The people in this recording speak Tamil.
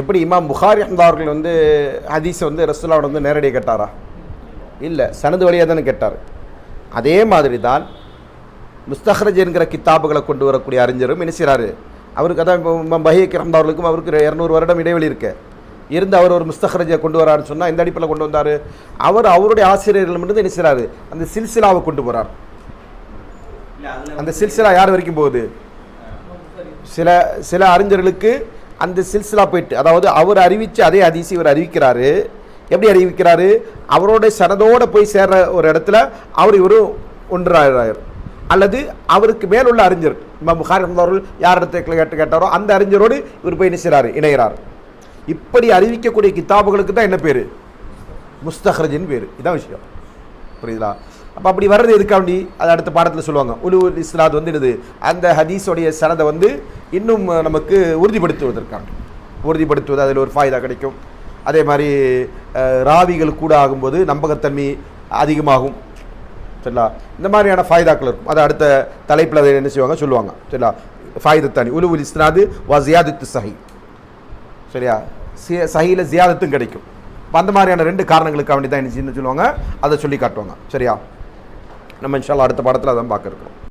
எப்படி இமாம் புகாரி அவர்கள் வந்து ஹதீஸை வந்து ரசுல்லாவோட வந்து நேரடியாக கேட்டாரா? இல்லை சனது வழியாக தானே கேட்டார். அதே மாதிரி தான் முஸ்தஹரஜ் என்கிற கித்தாபுகளை கொண்டு வரக்கூடிய அறிஞரும் என்ன செய்கிறாரு அவருக்கு அதான் இப்போ இமாம் அவர்களுக்கும் அவருக்கு இரநூறு வருடம் இடைவெளி இருக்கு. இருந்து அவர் ஒரு முஸ்தஹரஜை கொண்டு வராருன்னு சொன்னால் இந்த அடிப்பில் கொண்டு வந்தார். அவர் அவருடைய ஆசிரியர்களிடமிருந்து என்ன செய்கிறாரு அந்த சில்சிலாவை கொண்டு போகிறார் அந்த சில்சிலா யார் வரைக்கும் போகுது? சில சில அறிஞர்களுக்கு அந்த சில்சிலா போயிட்டு அதாவது அவர் அறிவித்து அதே அதிசி இவர் அறிவிக்கிறாரு. எப்படி அறிவிக்கிறாரு? அவரோட சனதோடு போய் சேர்ற ஒரு இடத்துல அவர் இவரு ஒன்றாகிறார் அல்லது அவருக்கு மேலுள்ள அறிஞர் இமாம் புகாரி அவர்கள் யார் இடத்துல கேட்டு கேட்டாரோ அந்த அறிஞரோடு இவர் போய் நினைச்சார் இணைகிறார். இப்படி அறிவிக்கக்கூடிய கித்தாபுகளுக்கு தான் என்ன பேர்? முஸ்தஹரஜின் பேர். இதான் விஷயம். புரியுதா அப்போ அப்படி வர்றது எதுக்காண்டி அது அடுத்த பாடத்தில் சொல்லுவாங்க. உலு இஸ்லாத் வந்து என்னது? அந்த ஹதீஸோடைய சனதை வந்து இன்னும் நமக்கு உறுதிப்படுத்துவதற்காக. உறுதிப்படுத்துவது அதில் ஒரு ஃபாய்தா கிடைக்கும். அதே மாதிரி ராவிகள் கூட ஆகும்போது நம்பகத்தன்மை அதிகமாகும். சரிங்களா? இந்த மாதிரியான ஃபாய்தாக்கள் இருக்கும். அதை அடுத்த தலைப்பில் அதை என்ன செய்வாங்க? சொல்லுவாங்க. சரிங்களா? ஃபாய்தத்தானி உலு உல் இஸ்லாது வா ஜியாதத்து சஹி. சரியா? சி- சஹில ஜியாதத்தும் கிடைக்கும். அந்த மாதிரியான ரெண்டு காரணங்களுக்காக வேண்டி தான் என்ன செய்யணும்னு சொல்லுவாங்க? அதை சொல்லி காட்டுவாங்க. சரியா? நம்ம இன்ஷால்லா அடுத்த பாடத்தில் அதான் பார்க்க இருக்கிறோம்